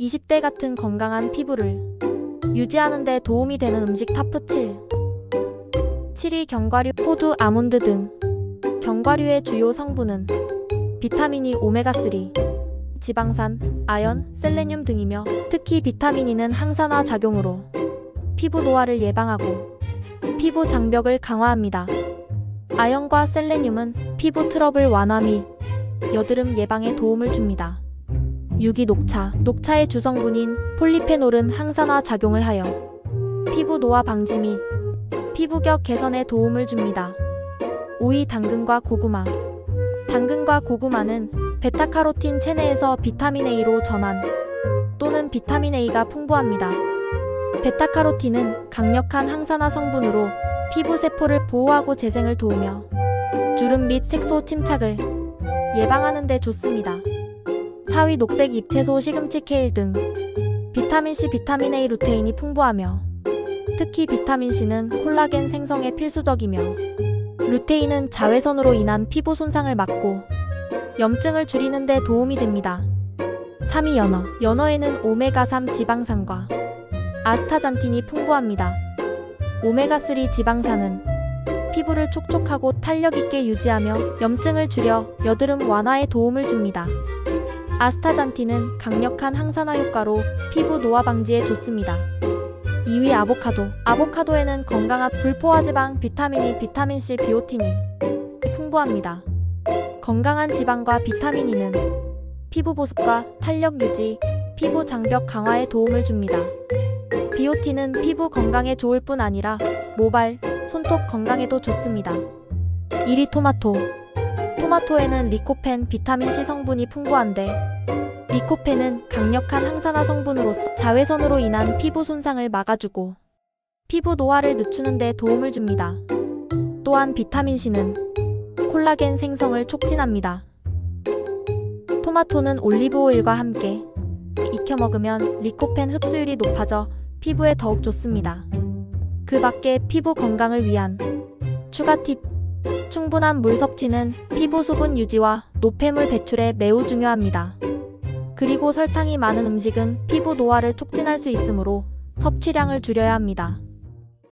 20대 같은 건강한 피부를 유지하는 데 도움이 되는 음식 타프 7. 7위 견과류, 호두, 아몬드 등. 견과류의 주요 성분은 비타민이 오메가3, 지방산, 아연, 셀레늄 등이며 특히 비타민 E는 항산화 작용으로 피부 노화를 예방하고 피부 장벽을 강화합니다. 아연과 셀레늄은 피부 트러블 완화 및 여드름 예방에 도움을 줍니다. 유기 녹차, 녹차의 주성분인 폴리페놀은 항산화 작용을 하여 피부 노화 방지 및 피부격 개선에 도움을 줍니다. 5위 당근과 고구마. 당근과 고구마는 베타카로틴 체내에서 비타민 A로 전환 또는 비타민 A가 풍부합니다. 베타카로틴은 강력한 항산화 성분으로 피부 세포를 보호하고 재생을 도우며 주름 및 색소 침착을 예방하는 데 좋습니다. 4위 녹색 잎채소 시금치 케일 등 비타민C, 비타민 A, 루테인이 풍부하며 특히 비타민C는 콜라겐 생성에 필수적이며 루테인은 자외선으로 인한 피부 손상을 막고 염증을 줄이는 데 도움이 됩니다. 3위 연어. 연어에는 오메가3 지방산과 아스타잔틴이 풍부합니다. 오메가3 지방산은 피부를 촉촉하고 탄력 있게 유지하며 염증을 줄여 여드름 완화에 도움을 줍니다. 아스타잔틴은 강력한 항산화 효과로 피부 노화 방지에 좋습니다. 2위 아보카도. 아보카도에는 건강한 불포화 지방, 비타민이, 비타민 C, 비오틴이 풍부합니다. 건강한 지방과 비타민 E는 피부 보습과 탄력 유지, 피부 장벽 강화에 도움을 줍니다. 비오틴은 피부 건강에 좋을 뿐 아니라 모발, 손톱 건강에도 좋습니다. 1위 토마토. 토마토에는 리코펜, 비타민 C 성분이 풍부한데 리코펜은 강력한 항산화 성분으로서 자외선으로 인한 피부 손상을 막아주고 피부 노화를 늦추는 데 도움을 줍니다. 또한 비타민 C는 콜라겐 생성을 촉진합니다. 토마토는 올리브 오일과 함께 익혀 먹으면 리코펜 흡수율이 높아져 피부에 더욱 좋습니다. 그 밖에 피부 건강을 위한 추가 팁 충분한 물 섭취는 피부 수분 유지와 노폐물 배출에 매우 중요합니다. 그리고 설탕이 많은 음식은 피부 노화를 촉진할 수 있으므로 섭취량을 줄여야 합니다.